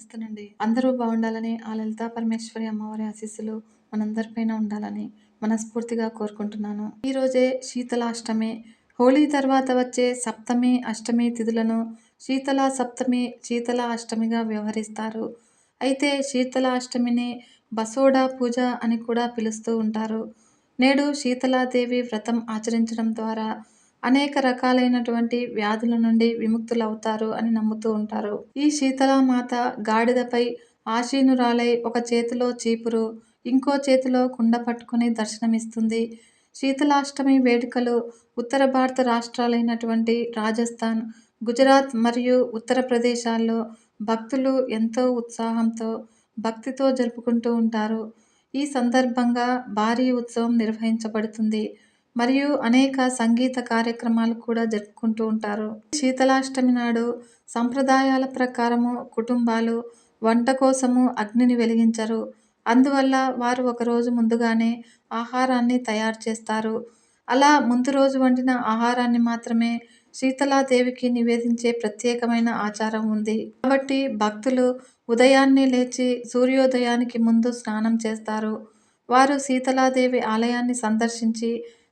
నమస్తేనండి అందరూ బాగుండాలని ఆ లలితా పరమేశ్వరి అమ్మవారి ఆశీస్సులు మనందరిపైన ఉండాలని మనస్ఫూర్తిగా కోరుకుంటున్నాను. ఈరోజే శీతలాష్టమి. హోళీ తర్వాత వచ్చే సప్తమి అష్టమి తిథులను శీతల సప్తమి శీతల అష్టమిగా వ్యవహరిస్తారు. అయితే శీతల అష్టమిని బసోడా పూజ అని కూడా పిలుస్తూ ఉంటారు. నేడు శీతలాదేవి వ్రతం ఆచరించడం ద్వారా అనేక రకాలైనటువంటి వ్యాధుల నుండి విముక్తులవుతారు అని నమ్ముతూ ఉంటారు. ఈ శీతలామాత గాడిదపై ఆశీనురాలై ఒక చేతిలో చీపురు ఇంకో చేతిలో కుండ పట్టుకుని దర్శనమిస్తుంది. శీతలాష్టమి వేడుకలు ఉత్తర భారత రాష్ట్రాలైనటువంటి రాజస్థాన్ గుజరాత్ మరియు ఉత్తర ప్రదేశాల్లో భక్తులు ఎంతో ఉత్సాహంతో భక్తితో జరుపుకుంటూ ఉంటారు. ఈ సందర్భంగా భారీ ఉత్సవం నిర్వహించబడుతుంది. మరియు అనేక సంగీత కార్యక్రమాలు కూడా జరుపుకుంటూ ఉంటారు. శీతలాష్టమి నాడు సంప్రదాయాల ప్రకారము కుటుంబాలు వంట కోసము అగ్నిని వెలిగించరు. అందువల్ల వారు ఒకరోజు ముందుగానే ఆహారాన్ని తయారు చేస్తారు. అలా ముందు రోజు వండిన ఆహారాన్ని మాత్రమే శీతలాదేవికి నివేదించే ప్రత్యేకమైన ఆచారం ఉంది. కాబట్టి భక్తులు ఉదయాన్నే లేచి సూర్యోదయానికి ముందు స్నానం చేస్తారు. వారు శీతలాదేవి ఆలయాన్ని సందర్శించి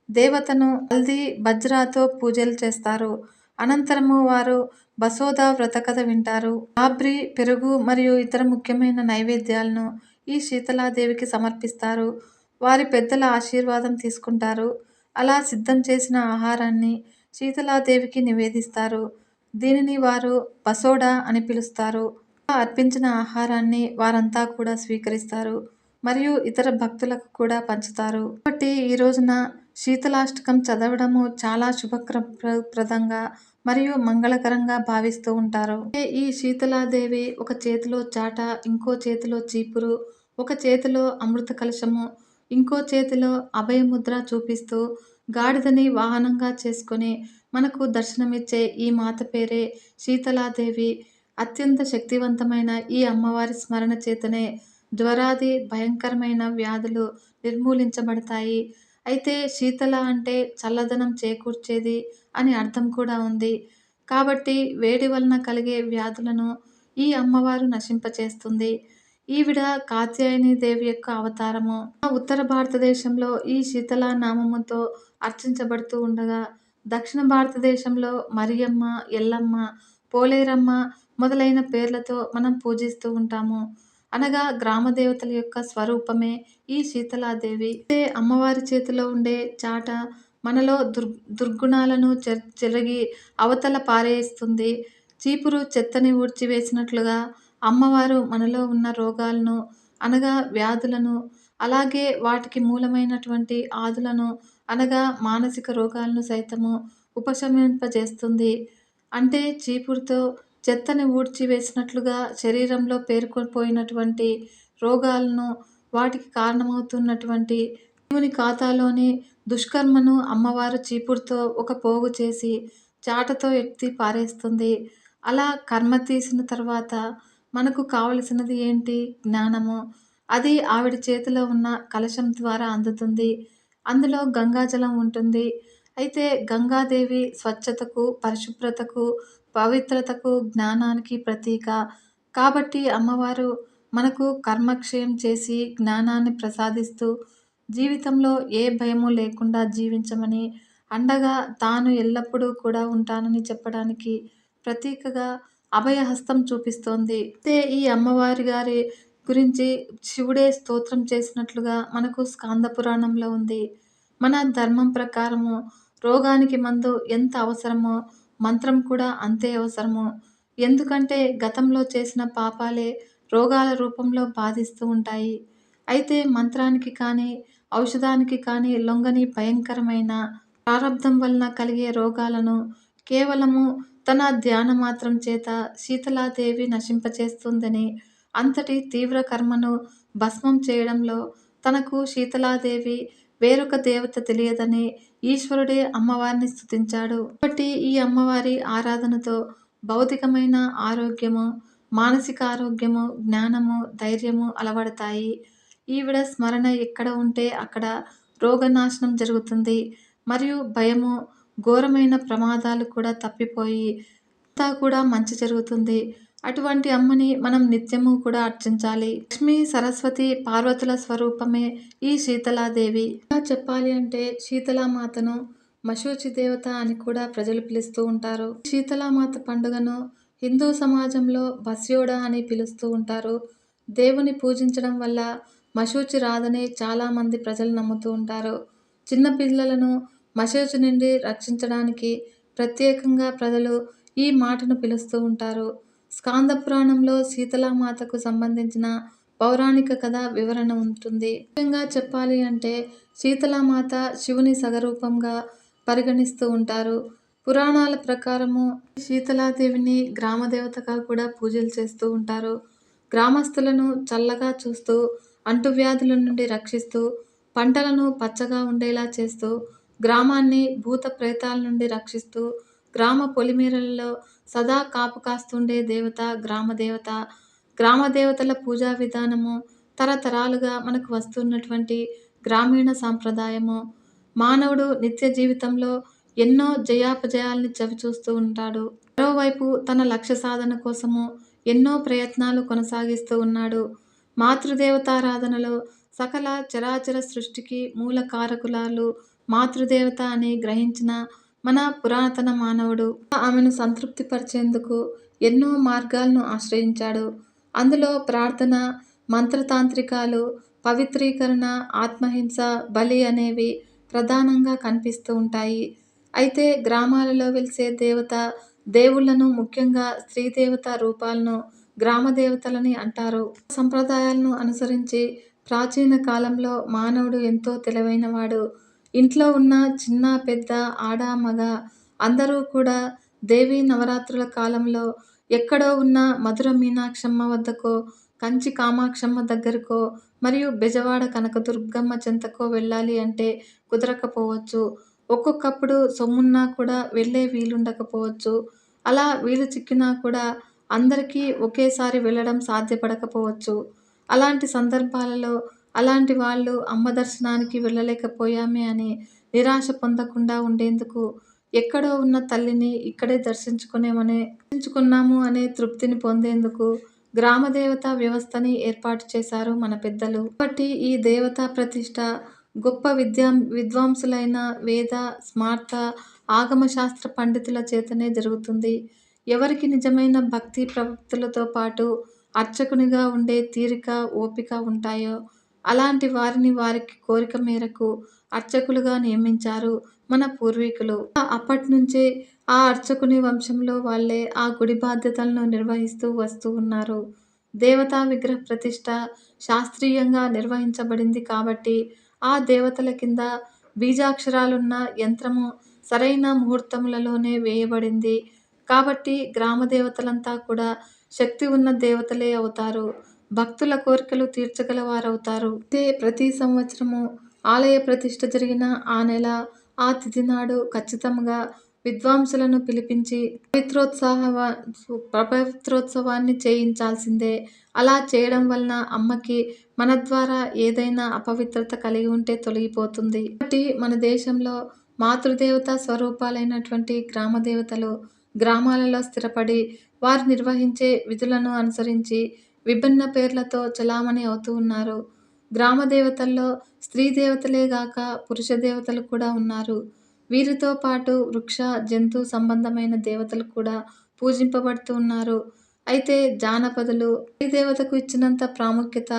దేవతను హల్దీ బజ్రాతో పూజలు చేస్తారు. అనంతరము వారు బసోదా వ్రతకథ వింటారు. ఆబ్రి పెరుగు మరియు ఇతర ముఖ్యమైన నైవేద్యాలను ఈ శీతలాదేవికి సమర్పిస్తారు. వారి పెద్దల ఆశీర్వాదం తీసుకుంటారు. అలా సిద్ధం చేసిన ఆహారాన్ని శీతలాదేవికి నివేదిస్తారు. దీనిని వారు బసోడా అని పిలుస్తారు. అర్పించిన ఆహారాన్ని వారంతా కూడా స్వీకరిస్తారు. మరియు ఇతర భక్తులకు కూడా పంచుతారు. కాబట్టి ఈ రోజున శీతలాష్టకం చదవడము చాలా శుభప్రదంగా మరియు మంగళకరంగా భావిస్తూ ఉంటారు. ఈ శీతలాదేవి ఒక చేతిలో చాట ఇంకో చేతిలో చీపురు ఒక చేతిలో అమృత కలశము ఇంకో చేతిలో అభయముద్ర చూపిస్తూ గాడిదని వాహనంగా చేసుకొని మనకు దర్శనమిచ్చే ఈ మాత పేరే శీతలాదేవి. అత్యంత శక్తివంతమైన ఈ అమ్మవారి స్మరణ చేతనే జ్వరాది భయంకరమైన వ్యాధులు నిర్మూలించబడతాయి. అయితే శీతల అంటే చల్లదనం చేకూర్చేది అని అర్థం కూడా ఉంది. కాబట్టి వేడి వలన కలిగే వ్యాధులను ఈ అమ్మవారు నశింపచేస్తుంది. ఈవిడ కాత్యాయని దేవి యొక్క అవతారము. ఉత్తర భారతదేశంలో ఈ శీతల నామముతో అర్చించబడుతూ ఉండగా దక్షిణ భారతదేశంలో మరియమ్మ ఎల్లమ్మ పోలేరమ్మ మొదలైన పేర్లతో మనం పూజిస్తూ ఉంటాము. అనగా గ్రామ దేవతల యొక్క స్వరూపమే ఈ శీతలాదేవి. అమ్మవారి చేతిలో ఉండే చాట మనలో దుర్ దుర్గుణాలను చెరిగి అవతల పారేస్తుంది. చీపురు చెత్తని ఊడ్చివేసినట్లుగా అమ్మవారు మనలో ఉన్న రోగాలను అనగా వ్యాధులను అలాగే వాటికి మూలమైనటువంటి ఆదులను అనగా మానసిక రోగాలను సైతము ఉపశమింపజేస్తుంది అంటే చీపురుతో చెత్తని ఊడ్చి వేసినట్లుగా శరీరంలో పేరుకుపోయినటువంటి రోగాలను వాటికి కారణమవుతున్నటువంటి దేవుని ఖాతాలోని దుష్కర్మను అమ్మవారు చీపుడుతో ఒక పోగు చేసి చాటతో ఎత్తి పారేస్తుంది. అలా కర్మ తీసిన తర్వాత మనకు కావలసినది ఏంటి? జ్ఞానము. అది ఆవిడ చేతిలో ఉన్న కలశం ద్వారా అందుతుంది. అందులో గంగాజలం ఉంటుంది. అయితే గంగాదేవి స్వచ్ఛతకు పరిశుభ్రతకు పవిత్రతకు జ్ఞానానికి ప్రతీక. కాబట్టి అమ్మవారు మనకు కర్మక్షయం చేసి జ్ఞానాన్ని ప్రసాదిస్తూ జీవితంలో ఏ భయము లేకుండా జీవించమని అండగా తాను ఎల్లప్పుడూ కూడా ఉంటానని చెప్పడానికి ప్రతీకగా అభయహస్తం చూపిస్తోంది. అయితే ఈ అమ్మవారి గారి గురించి శివుడే స్తోత్రం చేసినట్లుగా మనకు స్కాంద పురాణంలో ఉంది. మన ధర్మం ప్రకారము రోగానికి మందు ఎంత అవసరమో మంత్రం కూడా అంతే అవసరము. ఎందుకంటే గతంలో చేసిన పాపాలే రోగాల రూపంలో బాధిస్తూ ఉంటాయి. అయితే మంత్రానికి కానీ ఔషధానికి కానీ లొంగని భయంకరమైన ప్రారంధం వలన కలిగే రోగాలను కేవలము తన ధ్యాన మాత్రం చేత శీతలాదేవి నశింపచేస్తుందని అంతటి తీవ్ర కర్మను భస్మం చేయడంలో తనకు శీతలాదేవి వేరొక దేవత తెలియదని ఈశ్వరుడే అమ్మవారిని స్థుతించాడు కాబట్టి ఈ అమ్మవారి ఆరాధనతో భౌతికమైన ఆరోగ్యము మానసిక ఆరోగ్యము జ్ఞానము ధైర్యము అలవడతాయి. ఈవిడ స్మరణ ఎక్కడ ఉంటే అక్కడ రోగనాశనం జరుగుతుంది. మరియు భయము ఘోరమైన ప్రమాదాలు కూడా తప్పిపోయి అంతా కూడా మంచి జరుగుతుంది. అటువంటి అమ్మని మనం నిత్యము కూడా అర్చించాలి. లక్ష్మి సరస్వతి పార్వతుల స్వరూపమే ఈ శీతలాదేవి. ఇలా చెప్పాలి అంటే శీతలామాతను మశూచి దేవత అని కూడా ప్రజలు పిలుస్తూ ఉంటారు. శీతలామాత పండుగను హిందూ సమాజంలో బస్యోడ అని పిలుస్తూ ఉంటారు. దేవుని పూజించడం వల్ల మశూచి రాదని చాలామంది ప్రజలు నమ్ముతూ ఉంటారు. చిన్న పిల్లలను మశూచి నుండి రక్షించడానికి ప్రత్యేకంగా ప్రజలు ఈ మాటను పిలుస్తూ ఉంటారు. స్కాంద పురాణంలో శీతలామాతకు సంబంధించిన పౌరాణిక కథ వివరణ ఉంటుంది. ముఖ్యంగా చెప్పాలి అంటే శీతలామాత శివుని సగరూపంగా పరిగణిస్తూ ఉంటారు. పురాణాల ప్రకారము శీతలాదేవిని గ్రామదేవతగా కూడా పూజలు చేస్తూ ఉంటారు. గ్రామస్తులను చల్లగా చూస్తూ అంటువ్యాధుల నుండి రక్షిస్తూ పంటలను పచ్చగా ఉండేలా చేస్తూ గ్రామాన్ని భూత ప్రేతాల నుండి రక్షిస్తూ గ్రామ పొలిమేరలలో సదా కాపు కాస్తుండే దేవత గ్రామదేవత గ్రామదేవతల పూజా విధానము తరతరాలుగా మనకు వస్తున్నటువంటి గ్రామీణ సాంప్రదాయము. మానవుడు నిత్య జీవితంలో ఎన్నో జయాపజయాల్ని చవిచూస్తూ ఉంటాడు. మరోవైపు తన లక్ష్య సాధన కోసము ఎన్నో ప్రయత్నాలు కొనసాగిస్తూ ఉన్నాడు. మాతృదేవతారాధనలో సకల చరాచర సృష్టికి మూల కారకులాలు మాతృదేవత అని గ్రహించిన మన పురాతన మానవుడు. ఆమెను సంతృప్తిపరిచేందుకు ఎన్నో మార్గాలను ఆశ్రయించాడు. అందులో ప్రార్థన మంత్రతాంత్రికాలు పవిత్రీకరణ ఆత్మహింస బలి అనేవి ప్రధానంగా కనిపిస్తూ ఉంటాయి. అయితే గ్రామాలలో వెలిసే దేవత దేవుళ్ళను ముఖ్యంగా స్త్రీ దేవత రూపాలను గ్రామ దేవతలని అంటారు. సంప్రదాయాలను అనుసరించి ప్రాచీన కాలంలో మానవుడు ఎంతో తెలివైనవాడు. ఇంట్లో ఉన్న చిన్న పెద్ద ఆడ మగ అందరూ కూడా దేవీ నవరాత్రుల కాలంలో ఎక్కడో ఉన్న మధుర మీనాక్షమ్మ వద్దకో కంచి కామాక్షమ్మ దగ్గరకో మరియు బెజవాడ కనకదుర్గమ్మ చెంతకో వెళ్ళాలి అంటే కుదరకపోవచ్చు. ఒక్కొక్కప్పుడు సొమ్మున్నా కూడా వెళ్ళే వీలుండకపోవచ్చు. అలా వీలు చిక్కినా కూడా అందరికీ ఒకేసారి వెళ్ళడం సాధ్యపడకపోవచ్చు. అలాంటి సందర్భాలలో అలాంటి వాళ్ళు అమ్మ దర్శనానికి వెళ్ళలేకపోయామే అని నిరాశ పొందకుండా ఉండేందుకు ఎక్కడో ఉన్న తల్లిని ఇక్కడే దర్శించుకునేమనే దర్శించుకున్నాము అనే తృప్తిని పొందేందుకు గ్రామదేవత వ్యవస్థని ఏర్పాటు చేశారు మన పెద్దలు. కాబట్టి ఈ దేవతా ప్రతిష్ట గొప్ప విద్యా విద్వాంసులైన వేద స్మార్త ఆగమశాస్త్ర పండితుల చేతనే జరుగుతుంది. ఎవరికి నిజమైన భక్తి ప్రవక్తులతో పాటు అర్చకునిగా ఉండే తీరిక ఓపిక ఉంటాయో అలాంటి వారిని వారికి కోరిక మేరకు అర్చకులుగా నియమించారు మన పూర్వీకులు. అప్పటి నుంచే ఆ అర్చకుని వంశంలో వాళ్ళే ఆ గుడి బాధ్యతలను నిర్వహిస్తూ వస్తూ ఉన్నారు. దేవతా విగ్రహ ప్రతిష్ట శాస్త్రీయంగా నిర్వహించబడింది కాబట్టి ఆ దేవతల కింద బీజాక్షరాలున్న యంత్రము సరైన ముహూర్తములలోనే వేయబడింది. కాబట్టి గ్రామ దేవతలంతా కూడా శక్తి ఉన్న దేవతలే అవుతారు. భక్తుల కోరికలు తీర్చగలవారవుతారు. ఇదే ప్రతి సంవత్సరము ఆలయ ప్రతిష్ట జరిగిన ఆ నెల ఆ తిథి నాడు ఖచ్చితంగా విద్వాంసులను పిలిపించి పవిత్రోత్సాహ పవిత్రోత్సవాన్ని చేయించాల్సిందే. అలా చేయడం వలన అమ్మకి మన ద్వారా ఏదైనా అపవిత్రత కలిగి ఉంటే తొలగిపోతుంది. కాబట్టి మన దేశంలో మాతృదేవత స్వరూపాలైనటువంటి గ్రామ దేవతలు గ్రామాలలో స్థిరపడి వారు నిర్వహించే విధులను అనుసరించి విభిన్న పేర్లతో చలామణి అవుతూ ఉన్నారు. గ్రామ దేవతల్లో స్త్రీ దేవతలే గాక పురుష దేవతలు కూడా ఉన్నారు. వీరితో పాటు వృక్ష జంతు సంబంధమైన దేవతలు కూడా పూజింపబడుతూ ఉన్నారు. అయితే జానపదులు స్త్రీ దేవతకు ఇచ్చినంత ప్రాముఖ్యత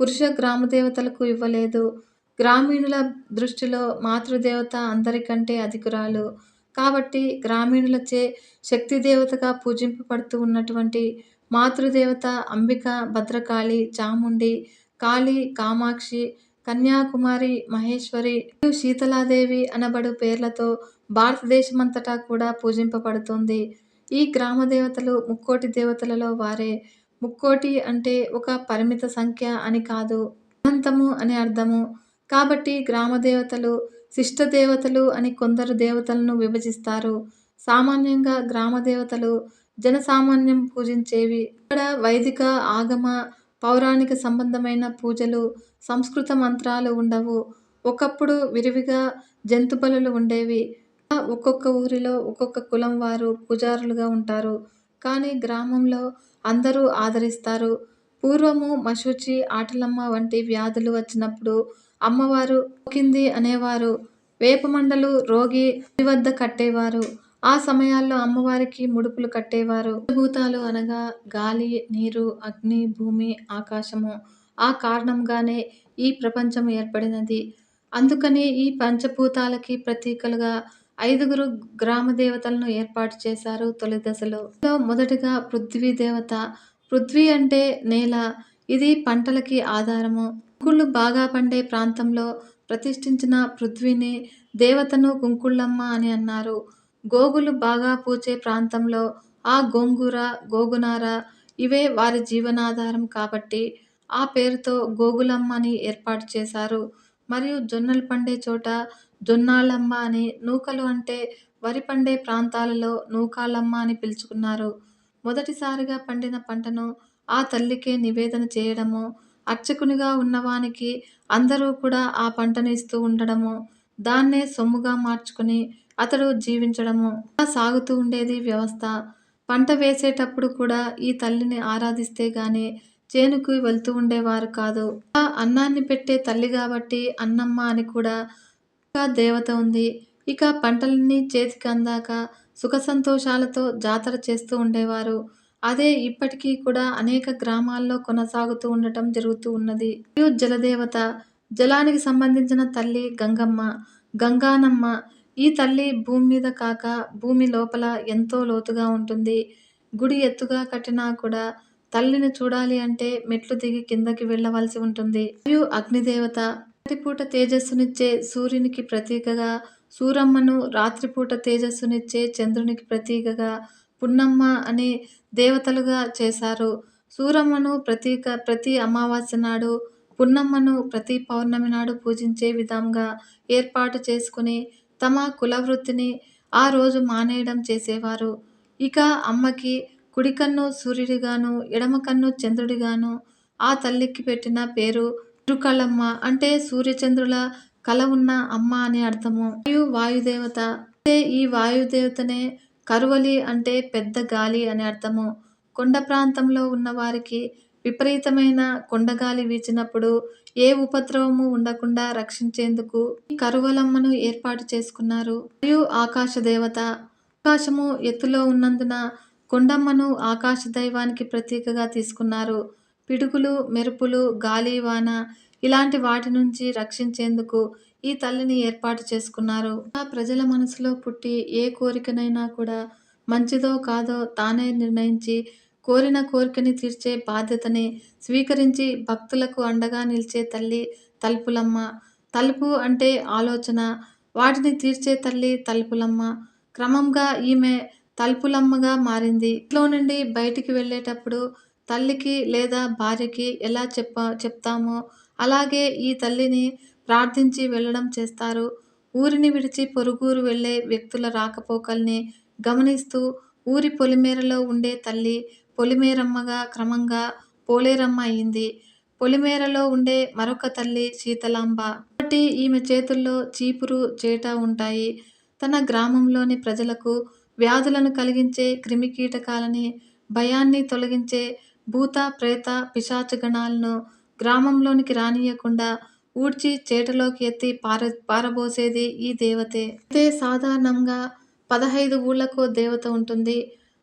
పురుష గ్రామ దేవతలకు ఇవ్వలేదు. గ్రామీణుల దృష్టిలో మాతృదేవత అందరికంటే అధికురాలు. కాబట్టి గ్రామీణులచే శక్తి దేవతగా పూజింపబడుతూ ఉన్నటువంటి మాతృదేవత అంబిక భద్రకాళి చాముండి కాళీ కామాక్షి కన్యాకుమారి మహేశ్వరి శీతలాదేవి అనబడు పేర్లతో భారతదేశమంతటా కూడా పూజింపబడుతుంది. ఈ గ్రామ దేవతలు ముక్కోటి దేవతలలో వారే. ముక్కోటి అంటే ఒక పరిమిత సంఖ్య అని కాదు అనంతము అని అర్థము. కాబట్టి గ్రామ దేవతలు శిష్ట దేవతలు అని కొందరు దేవతలను విభజిస్తారు. సామాన్యంగా గ్రామ దేవతలు జనసామాన్యం పూజించేవి. ఇక్కడ వైదిక ఆగమ పౌరాణిక సంబంధమైన పూజలు సంస్కృత మంత్రాలు ఉండవు. ఒకప్పుడు విరివిగా జంతు బలులు ఉండేవి ఒక్కొక్క ఊరిలో ఒక్కొక్క కులం వారు పూజారులుగా ఉంటారు. కానీ గ్రామంలో అందరూ ఆదరిస్తారు. పూర్వము మశూచి ఆటలమ్మ వంటి వ్యాధులు వచ్చినప్పుడు అమ్మవారు కింది అనేవారు. వేపమండలు రోగి వద్ద కట్టేవారు. ఆ సమయాల్లో అమ్మవారికి ముడుపులు కట్టేవారు. భూతాలు అనగా గాలి నీరు అగ్ని భూమి ఆకాశము. ఆ కారణంగానే ఈ ప్రపంచం ఏర్పడినది. అందుకని ఈ పంచభూతాలకి ప్రతీకలుగా ఐదుగురు గ్రామ దేవతలను ఏర్పాటు చేశారు తొలి దశలో. మొదటిగా పృథ్వీ దేవత. పృథ్వీ అంటే నేల. ఇది పంటలకి ఆధారము. కుంకుళ్ళు బాగా పండే ప్రాంతంలో ప్రతిష్ఠించిన పృథ్వీని దేవతను కుంకుళ్ళమ్మ అని అన్నారు. గోగులు బాగా పూచే ప్రాంతంలో ఆ గోంగూర గోగునార ఇవే వారి జీవనాధారం కాబట్టి ఆ పేరుతో గోగులమ్మ అని ఏర్పాటు చేశారు. మరియు జొన్నలు పండే చోట జొన్నాళ్ళమ్మ అని నూకలు అంటే వరి పండే ప్రాంతాలలో నూకాలమ్మ అని పిలుచుకున్నారు. మొదటిసారిగా పండిన పంటను ఆ తల్లికే నివేదన చేయడము అర్చకునిగా ఉన్నవానికి అందరూ కూడా ఆ పంటను ఇస్తూ ఉండడము దాన్నే సొమ్ముగా మార్చుకుని అతడు జీవించడము. సాగుతూ ఉండేది వ్యవస్థ. పంట వేసేటప్పుడు కూడా ఈ తల్లిని ఆరాధిస్తే గాని చేనుకు వెళ్తూ ఉండేవారు కాదు. ఆ అన్నాన్ని పెట్టే తల్లి కాబట్టి అన్నమ్మ అని కూడా ఒక దేవత ఉంది. ఇక పంటలన్నీ చేతికి అందాక సుఖ సంతోషాలతో జాతర చేస్తూ ఉండేవారు. అదే ఇప్పటికీ కూడా అనేక గ్రామాల్లో కొనసాగుతూ ఉండటం జరుగుతూ ఉన్నది. మరియు జలదేవత. జలానికి సంబంధించిన తల్లి గంగమ్మ. గంగానమ్మ. ఈ తల్లి భూమి మీద కాక భూమి లోపల ఎంతో లోతుగా ఉంటుంది. గుడి ఎత్తుగా కట్టినా కూడా తల్లిని చూడాలి అంటే మెట్లు దిగి కిందకి వెళ్ళవలసి ఉంటుంది. మరియు అగ్నిదేవత రాత్రిపూట తేజస్సునిచ్చే సూర్యునికి ప్రతీకగా సూరమ్మను రాత్రిపూట తేజస్సునిచ్చే చంద్రునికి ప్రతీకగా పున్నమ్మ అని దేవతలుగా చేశారు. సూరమ్మను ప్రతీక ప్రతి అమావాస్య నాడు పున్నమ్మను ప్రతి పౌర్ణమి నాడు పూజించే విధంగా ఏర్పాటు చేసుకుని తమ కులవృత్తిని ఆ రోజు మానేయడం చేసేవారు. ఇక అమ్మకి కుడికన్ను సూర్యుడిగాను ఎడమ కన్ను చంద్రుడిగాను ఆ తల్లికి పెట్టిన పేరు తిరుకళమ్మ అంటే సూర్యచంద్రుల కల ఉన్న అమ్మ అని అర్థము. మరియు వాయుదేవత అంటే ఈ వాయుదేవతనే కరువలి అంటే పెద్ద గాలి అని అర్థము. కొండ ప్రాంతంలో ఉన్న వారికి విపరీతమైన కొండగాలి వీచినప్పుడు ఏ ఉపద్రవము ఉండకుండా రక్షించేందుకు కరువలమ్మను ఏర్పాటు చేసుకున్నారు. మరియు ఆకాశ దేవత ఆకాశము ఎత్తులో ఉన్నందున కొండమ్మను ఆకాశ దైవానికి ప్రతీకగా తీసుకున్నారు. పిడుగులు మెరుపులు గాలి వాన ఇలాంటి వాటి నుంచి రక్షించేందుకు ఈ తల్లిని ఏర్పాటు చేసుకున్నారు. ఆ ప్రజల మనసులో పుట్టి ఏ కోరికనైనా కూడా మంచిదో కాదో తానే నిర్ణయించి కోరిన కోరికని తీర్చే బాధ్యతని స్వీకరించి భక్తులకు అండగా నిలిచే తల్లి తలుపులమ్మ తలుపు అంటే ఆలోచన. వాటిని తీర్చే తల్లి తలుపులమ్మ. క్రమంగా ఈమె తలుపులమ్మగా మారింది. ఇంట్లో నుండి బయటికి వెళ్ళేటప్పుడు తల్లికి లేదా భార్యకి ఎలా చెప్ప చెప్తామో అలాగే ఈ తల్లిని ప్రార్థించి వెళ్ళడం చేస్తారు. ఊరిని విడిచి పొరుగురు వెళ్ళే వ్యక్తుల రాకపోకల్ని గమనిస్తూ ఊరి పొలిమేరలో ఉండే తల్లి పొలిమేరమ్మగా క్రమంగా పోలేరమ్మ అయింది. పొలిమేరలో ఉండే మరొక తల్లి శీతలాంబ. కాబట్టి ఈమె చేతుల్లో చీపురు చేట ఉంటాయి. తన గ్రామంలోని ప్రజలకు వ్యాధులను కలిగించే క్రిమికీటకాలని భయాన్ని తొలగించే భూత ప్రేత పిశాచగణాలను గ్రామంలోనికి రానియకుండా ఊడ్చి చేటలోకి ఎత్తి పార పారబోసేది ఈ దేవతే. అయితే సాధారణంగా పదహైదు ఊళ్ళకో దేవత ఉంటుంది.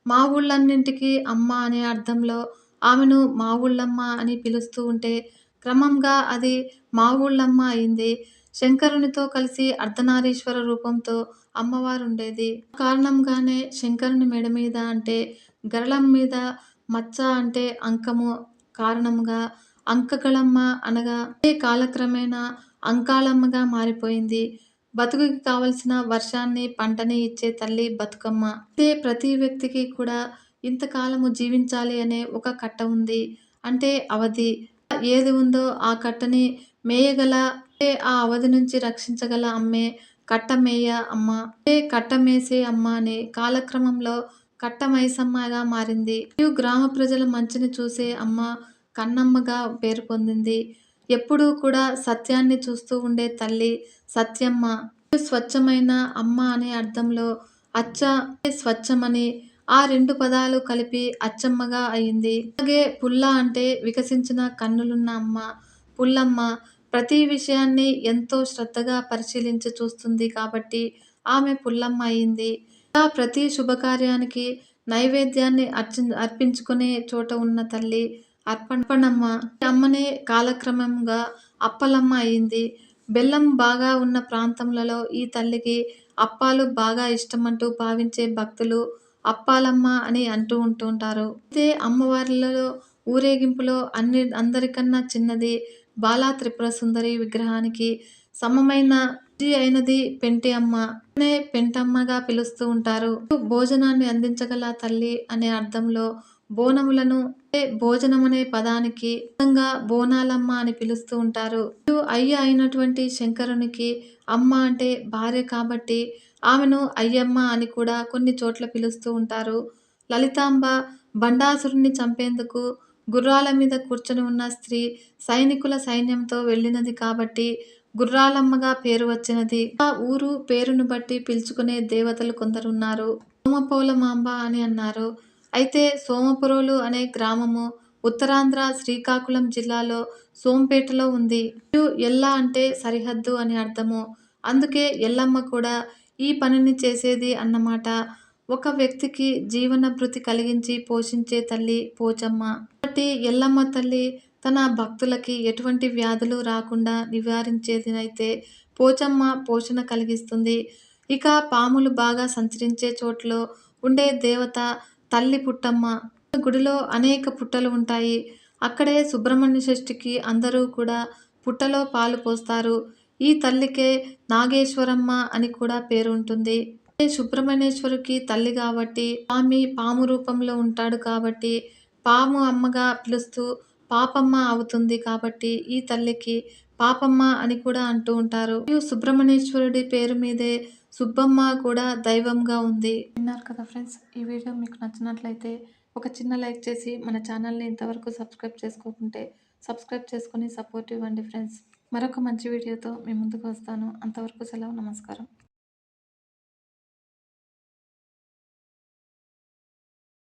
మా ఊళ్ళన్నింటికి అమ్మ అనే అర్థంలో ఆమెను మా ఊళ్ళమ్మ అని పిలుస్తూ ఉంటే క్రమంగా అది మా ఊళ్ళమ్మ అయింది. శంకరునితో కలిసి అర్ధనారీశ్వర రూపంతో అమ్మవారు ఉండేది కారణంగానే శంకరుని మెడ మీద అంటే గరళం మీద మచ్చ అంటే అంకము కారణంగా అంకగళమ్మ అనగా ఏ కాలక్రమేణా అంకాలమ్మగా మారిపోయింది. బతుకుకి కావలసిన వర్షాన్ని పంటని ఇచ్చే తల్లి బతుకమ్మ. అయితే ప్రతి వ్యక్తికి కూడా ఇంతకాలము జీవించాలి అనే ఒక కట్ట ఉంది. అంటే అవధి. ఏది ఉందో ఆ కట్టని మేయగల అంటే ఆ అవధి నుంచి రక్షించగల అమ్మే కట్టమేయ అమ్మ. అంటే కట్టమేసే అమ్మ అని కాలక్రమంలో కట్టమైసమ్మగా మారింది. మరియు గ్రామ ప్రజల మంచిని చూసే అమ్మ కన్నమ్మగా పేరు పొందింది. ఎప్పుడూ కూడా సత్యాన్ని చూస్తూ ఉండే తల్లి సత్యమ్మ. స్వచ్ఛమైన అమ్మ అనే అర్థంలో అచ్చ స్వచ్ఛమని ఆ రెండు పదాలు కలిపి అచ్చమ్మగా అయింది. అలాగే పుల్ల అంటే వికసించిన కన్నులున్న అమ్మ. పుల్లమ్మ ప్రతి విషయాన్ని ఎంతో శ్రద్ధగా పరిశీలించి చూస్తుంది కాబట్టి ఆమె పుల్లమ్మ అయింది. ఇలా ప్రతి శుభకార్యానికి నైవేద్యాన్ని అర్చి అర్పించుకునే చోట ఉన్న తల్లి అర్పణమ్మ అమ్మనే కాలక్రమంగా అప్పలమ్మ అయింది. బెల్లం బాగా ఉన్న ప్రాంతంలో ఈ తల్లికి అప్పాలు బాగా ఇష్టమంటూ భావించే భక్తులు అప్పాలమ్మ అని అంటూ ఉంటుంటారు. అయితే అమ్మవారిలో ఊరేగింపులో అన్ని అందరికన్నా చిన్నది బాలా త్రిపుర సుందరి విగ్రహానికి సమమైన అయినది పెంటి అమ్మ. అనే పెంటమ్మగా పిలుస్తూ ఉంటారు. భోజనాన్ని అందించగల తల్లి అనే అర్థంలో బోనములను భోజనం అనే పదానికి బోనాలమ్మ అని పిలుస్తూ ఉంటారు. అయ్య అయినటువంటి శంకరునికి అమ్మ అంటే భార్య కాబట్టి ఆమెను అయ్యమ్మ అని కూడా కొన్ని చోట్ల పిలుస్తూ ఉంటారు. లలితాంబ బండాసురుణ్ణి చంపేందుకు గుర్రాల మీద కూర్చొని ఉన్న స్త్రీ సైనికుల సైన్యంతో వెళ్ళినది కాబట్టి గుర్రాలమ్మగా పేరు వచ్చినది. ఆ ఊరు పేరును బట్టి పిలుచుకునే దేవతలు కొందరున్నారు. సోమపోలమాంబ అని అన్నారు. అయితే సోమపురోలు అనే గ్రామము ఉత్తరాంధ్ర శ్రీకాకుళం జిల్లాలో సోంపేటలో ఉంది. ఎల్ల అంటే సరిహద్దు అని అర్థము. అందుకే ఎల్లమ్మ కూడా ఈ పనిని చేసేది అన్నమాట. ఒక వ్యక్తికి జీవన భృతి కలిగించి పోషించే తల్లి పోచమ్మ. కాబట్టి ఎల్లమ్మ తల్లి తన భక్తులకి ఎటువంటి వ్యాధులు రాకుండా నివారించేదినైతే పోచమ్మ పోషణ కలిగిస్తుంది. ఇక పాములు బాగా సంచరించే చోట్లో ఉండే దేవత తల్లి పుట్టమ్మ. గుడిలో అనేక పుట్టలు ఉంటాయి. అక్కడే సుబ్రహ్మణ్య షష్ఠికి అందరూ కూడా పుట్టలో పాలు పోస్తారు. ఈ తల్లికే నాగేశ్వరమ్మ అని కూడా పేరు ఉంటుంది. సుబ్రహ్మణ్యేశ్వరికి తల్లి కాబట్టి స్వామి పాము రూపంలో ఉంటాడు కాబట్టి పాము అమ్మగా పిలుస్తూ పాపమ్మ అవుతుంది కాబట్టి ఈ తల్లికి పాపమ్మ అని కూడా అంటూ ఉంటారు. సుబ్రహ్మణ్యేశ్వరుడి పేరు మీదే సుబ్బమ్మ కూడా దైవంగా ఉంది. విన్నారు కదా ఫ్రెండ్స్ ఈ వీడియో మీకు నచ్చినట్లయితే ఒక చిన్న లైక్ చేసి మన ఛానల్ని ఇంతవరకు సబ్స్క్రైబ్ చేసుకోకుంటే సబ్స్క్రైబ్ చేసుకొని సపోర్ట్ ఇవ్వండి ఫ్రెండ్స్. మరొక మంచి వీడియోతో మీ ముందుకు వస్తాను. అంతవరకు సెలవు నమస్కారం.